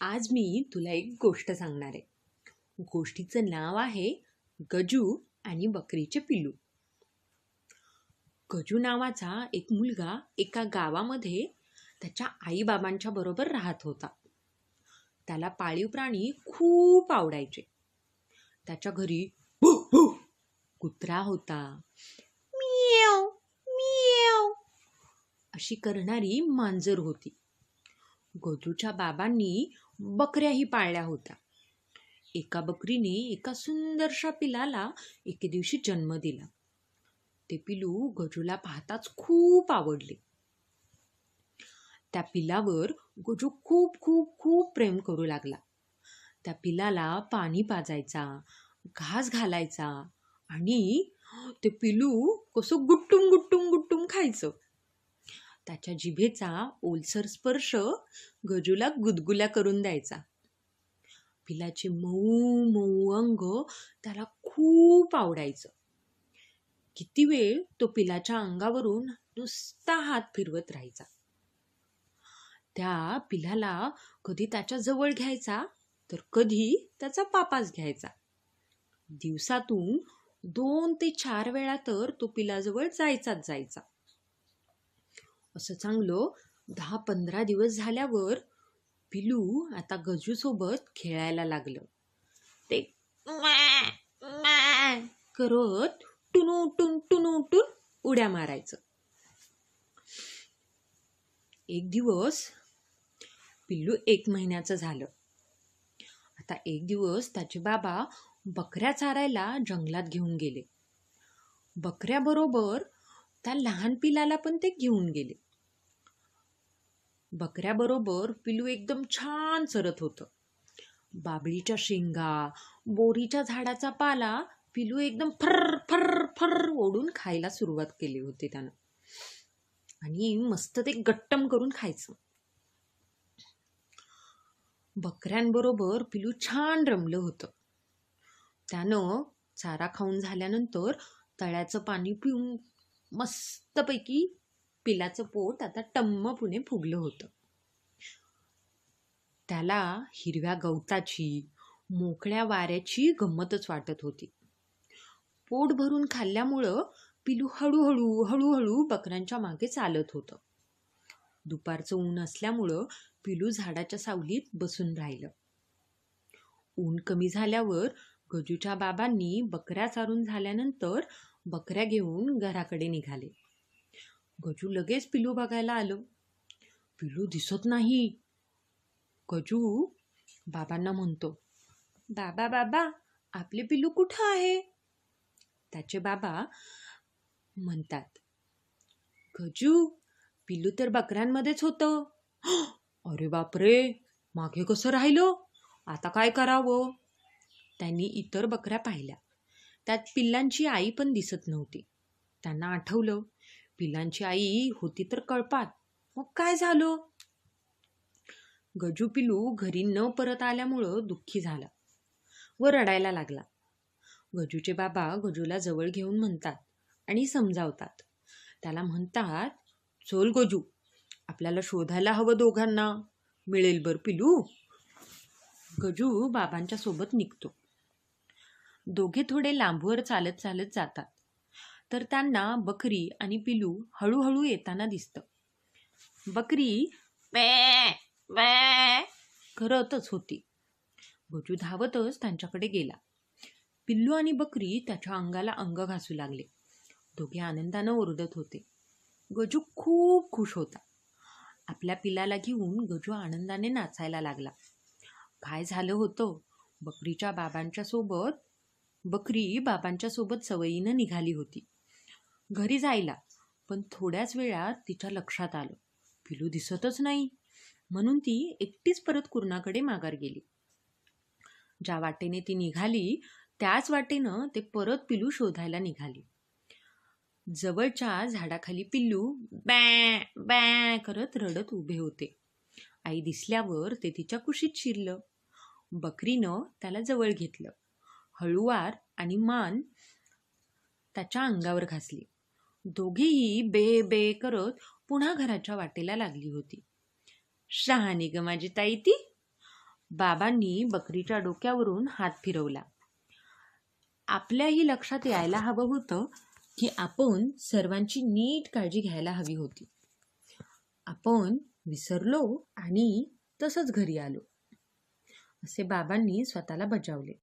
आज मी तुला एक गोष्ट सांगणार आहे. गोष्टीचं नाव आहे गजू आणि बकरीचे पिल्लू. गजू नावाचा एक मुलगा एका गावामध्ये त्याच्या आईबाबांच्या बरोबर राहत होता. त्याला पाळीव प्राणी खूप आवडायचे. त्याच्या घरी कुत्रा होता. मियाव मियाव अशी करणारी मांजर होती. गजूच्या बाबांनी बकऱ्याही पाळल्या होत्या. एका बकरीने एका सुंदरशा पिलाला एके दिवशी जन्म दिला. ते पिलू गजूला पाहताच खूप आवडले. त्या पिलावर गजू खूप खूप खूप प्रेम करू लागला. त्या पिलाला पाणी पाजायचा घास घालायचा आणि ते पिलू कसं गुट्टुम गुट्टुम गुट्टुम खायचं. त्याच्या जिभेचा ओलसर स्पर्श गजूला गुदगुल्या करून द्यायचा. पिलाचे मऊ मऊ अंग त्याला खूप आवडायचं. किती वेळ तो पिलाच्या अंगावरून नुसता हात फिरवत राहायचा. त्या पिलाला कधी त्याच्याजवळ घ्यायचा तर कधी त्याचा पापास घ्यायचा. दिवसातून दोन ते चार वेळा तर तो पिलाजवळ जायचाच जायचा. असं चांगलं दहा पंधरा दिवस झाल्यावर पिलू आता गजूसोबत खेळायला लागलं. ते करत म्या करत टुनूटून टुनूटून उड्या मारायचं. एक दिवस पिल्लू एक महिन्याचं झालं. आता एक दिवस त्याचे बाबा बकऱ्या चारायला जंगलात घेऊन गेले. बकऱ्याबरोबर त्या लहान पिलाला पण ते घेऊन गेले. बकऱ्याबरोबर पिलू एकदम छान चरत होतं. बाबळीच्या शेंगा बोरीच्या झाडाचा पाला पिलू एकदम फर फर फर ओढून खायला सुरुवात केली होती त्यानं. आणि मस्त ते गट्टम करून खायचं. बकऱ्यांबरोबर पिलू छान रमलं होतं. त्यानं चारा खाऊन झाल्यानंतर तळ्याचं पाणी पिऊन मस्तपैकी पिलाचं पोट आता टम्मपुणे फुगलं होतं. त्याला हिरव्या गवताची मोकळ्या वाऱ्याची गंमतच वाटत होती. पोट भरून खाल्ल्यामुळं पिलू हळूहळू हळूहळू बकऱ्यांच्या मागे चालत होतं. दुपारचं ऊन असल्यामुळं पिलू झाडाच्या सावलीत बसून राहिलं. ऊन कमी झाल्यावर गजूच्या बाबांनी बकऱ्या चारून झाल्यानंतर बकऱ्या घेऊन घराकडे निघाले. गजू लगेच पिलू बघायला आलं. पिलू दिसत नाही. गजू बाबांना म्हणतो बाबा बाबा आपले पिलू कुठं आहे? त्याचे बाबा म्हणतात गजू पिलू तर बकऱ्यांमध्येच होतं. अरे बापरे मागे कसं राहिलो? आता काय करावं? त्यांनी इतर बकऱ्या पाहिल्या. त्यात पिल्लांची आई पण दिसत नव्हती. त्यांना आठवलं पिलांची आई होती तर कळपात. मग काय झालं? गजू पिलू घरी न परत आल्यामुळं दुःखी झाला व रडायला लागला. गजूचे बाबा गजूला जवळ घेऊन म्हणतात आणि समजावतात. त्याला म्हणतात चल गजू आपल्याला शोधायला हवं दोघांना. मिळेल बर पिलू. गजू बाबांच्या सोबत निघतो. दोघे थोडे लांबवर चालत चालत जातात. तर त्यांना बकरी आणि पिलू हळूहळू येताना दिसतं. बकरी वॅ वॅ करतच होती. गजू धावतच त्यांच्याकडे गेला. पिल्लू आणि बकरी त्याच्या अंगाला अंग घासू लागले. दोघे आनंदानं ओरडत होते. गजू खूप खुश होता. आपल्या पिलाला घेऊन गजू आनंदाने नाचायला लागला. काय झालं होतं? बकरीच्या बाबांच्या सोबत बकरी बाबांच्या सोबत सवयीनं निघाली होती. घरी जायला. पण थोड्याच वेळात तिच्या लक्षात आलं. पिलू दिसतच नाही. म्हणून ती एकटीच परत कुर्णाकडे माघार गेली. ज्या वाटेने ती निघाली त्याच वाटेनं ते परत पिलू शोधायला निघाली. जवळच्या झाडाखाली पिल्लू बॅ बॅ करत रडत उभे होते. आई दिसल्यावर ते तिच्या कुशीत शिरलं. बकरीनं त्याला जवळ घेतलं. हळुवार आणि मान त्याच्या अंगावर घासली. दोघेही बे बे करत पुन्हा घराच्या वाटेला लागली होती. शहाणी ग माझी ताई ती. बाबांनी बकरीच्या डोक्यावरून हात फिरवला. आपल्याही लक्षात यायला हवं होतं की आपण सर्वांची नीट काळजी घ्यायला हवी होती. आपण विसरलो आणि तसंच घरी आलो. असे बाबांनी स्वतःला बजावले.